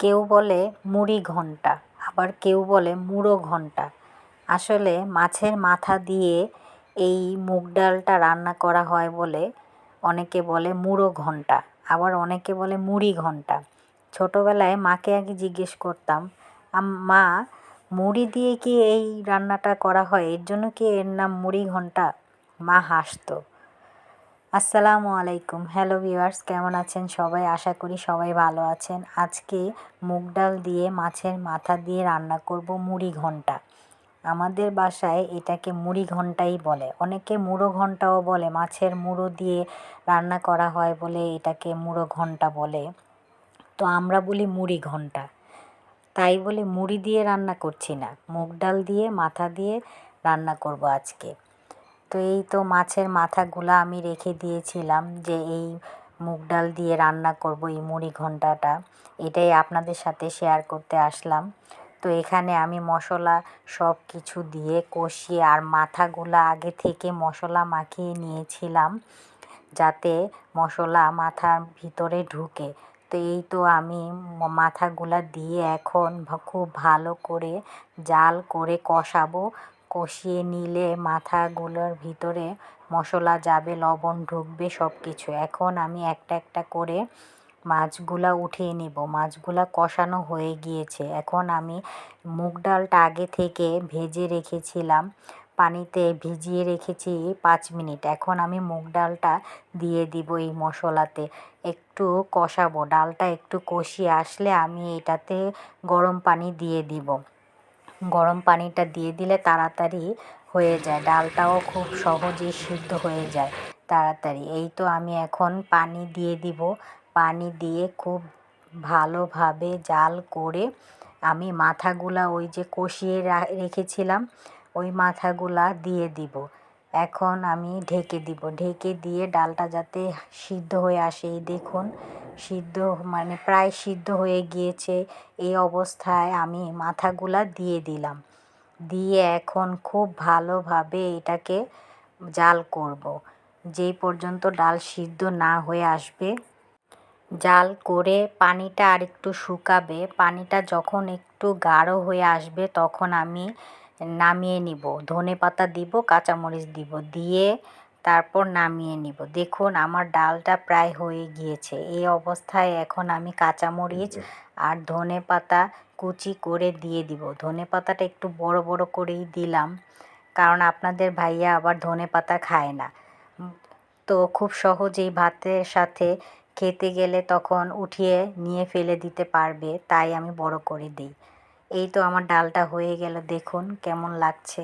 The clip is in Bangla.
কেউ বলে মুড়ি ঘণ্টা আবার কেউ বলে মুড়ো ঘণ্টা আসলে মাছের মাথা দিয়ে এই মুগ ডালটা রান্না করা হয় বলে অনেকে বলে মুড়ো ঘণ্টা আবার অনেকে বলে মুড়ি ঘণ্টা ছোটোবেলায় মাকে আগে জিজ্ঞেস করতাম মা, মুড়ি দিয়ে কি এই রান্নাটা করা হয়? এর জন্য কি এর নাম মুড়ি ঘণ্টা মা হাসতো। আসসালামু আলাইকুম। হ্যালো ভিউয়ার্স কেমন আছেন সবাই? আশা করি সবাই ভালো আছেন। আজকে মুগ ডাল দিয়ে মাছের মাথা দিয়ে রান্না করব মুড়ি ঘণ্টা। আমাদের বাসায় এটাকে মুড়ি ঘন্টাই বলে। অনেকে মুড়ো ঘন্টাও বলে, মাছের মুড়ো দিয়ে রান্না করা হয় বলে এটাকে মুড়ো ঘণ্টা বলে। তো আমরা বলি মুড়ি ঘণ্টা। তাই বলে মুড়ি দিয়ে রান্না করছি না। মুগ ডাল দিয়ে মাথা দিয়ে রান্না করব আজকে। তো এই তো মাছের মাথাগুলো আমি রেখে দিয়েছিলাম যে এই মুগ ডাল দিয়ে রান্না করব এই মুড়ি ঘন্টাটা এটাই আপনাদের সাথে শেয়ার করতে আসলাম। তো এখানে আমি মশলা সব কিছু দিয়ে কষিয়ে আর মাথাগুলা আগে থেকে মশলা মাখিয়ে নিয়েছিলাম যাতে মশলা মাথার ভিতরে ঢুকে। তো এই তো আমি মাথাগুলা দিয়ে এখন খুব ভালো করে জাল করে কষাবো। কষিয়ে নিলে মাথাগুলোর ভিতরে মশলা যাবে, লবণ ঢুকবে সব কিছু এখন আমি একটা একটা করে মাছগুলা উঠিয়ে নিব। মাছগুলা কষানো হয়ে গিয়েছে। এখন আমি মুগ ডালটা আগে থেকে ভেজে রেখেছিলাম। পানিতে ভিজিয়ে রেখেছি পাঁচ মিনিট। এখন আমি মুগ ডালটা দিয়ে দিব এই মশলাতে। একটু কষাবো। ডালটা একটু কষিয়ে আসলে আমি এটাতে গরম পানি দিয়ে দিব। গরম পানিটা দিয়ে দিলে তাড়াতাড়ি হয়ে যায়। ডালটাও খুব সহজেই সিদ্ধ হয়ে যায় তাড়াতাড়ি। এই তো আমি এখন পানি দিয়ে দিব। পানি দিয়ে খুব ভালোভাবে জাল করে আমি মাথাগুলা ওই যে কষিয়ে রেখেছিলাম, ওই মাথাগুলা দিয়ে দিব। এখন আমি ঢেকে দিব। ঢেকে দিয়ে ডালটা যাতে সিদ্ধ হয়ে আসে, এই দেখুন। সিদ্ধ মানে প্রায় সিদ্ধ হয়ে গিয়েছে এই অবস্থায় আমি মাথাগুলা দিয়ে দিলাম। দিয়ে এখন খুব ভালোভাবে এটাকে জাল করব। যেই পর্যন্ত ডাল সিদ্ধ না হয়ে আসবে, জাল করে পানিটা আর একটু শুকাবে। পানিটা যখন একটু গাঢ় হয়ে আসবে তখন আমি নামিয়ে নিব। ধনে পাতা দিব, কাঁচামরিচ দিব। দিয়ে তারপর নামিয়ে নিব। দেখুন আমার ডালটা প্রায় হয়ে গিয়েছে। এই অবস্থায় এখন আমি কাঁচামরিচ আর ধনে পাতা কুচি করে দিয়ে দিব। ধনে পাতাটা একটু বড় বড় করেই দিলাম। কারণ আপনাদের ভাইয়া আবার ধনে পাতা খায় না। তো খুব সহজেই ভাতের সাথে খেতে গেলে তখন উঠিয়ে নিয়ে ফেলে দিতে পারবে। তাই আমি বড় করে দিই। এই তো আমার ডালটা হয়ে গেল। দেখুন কেমন লাগছে।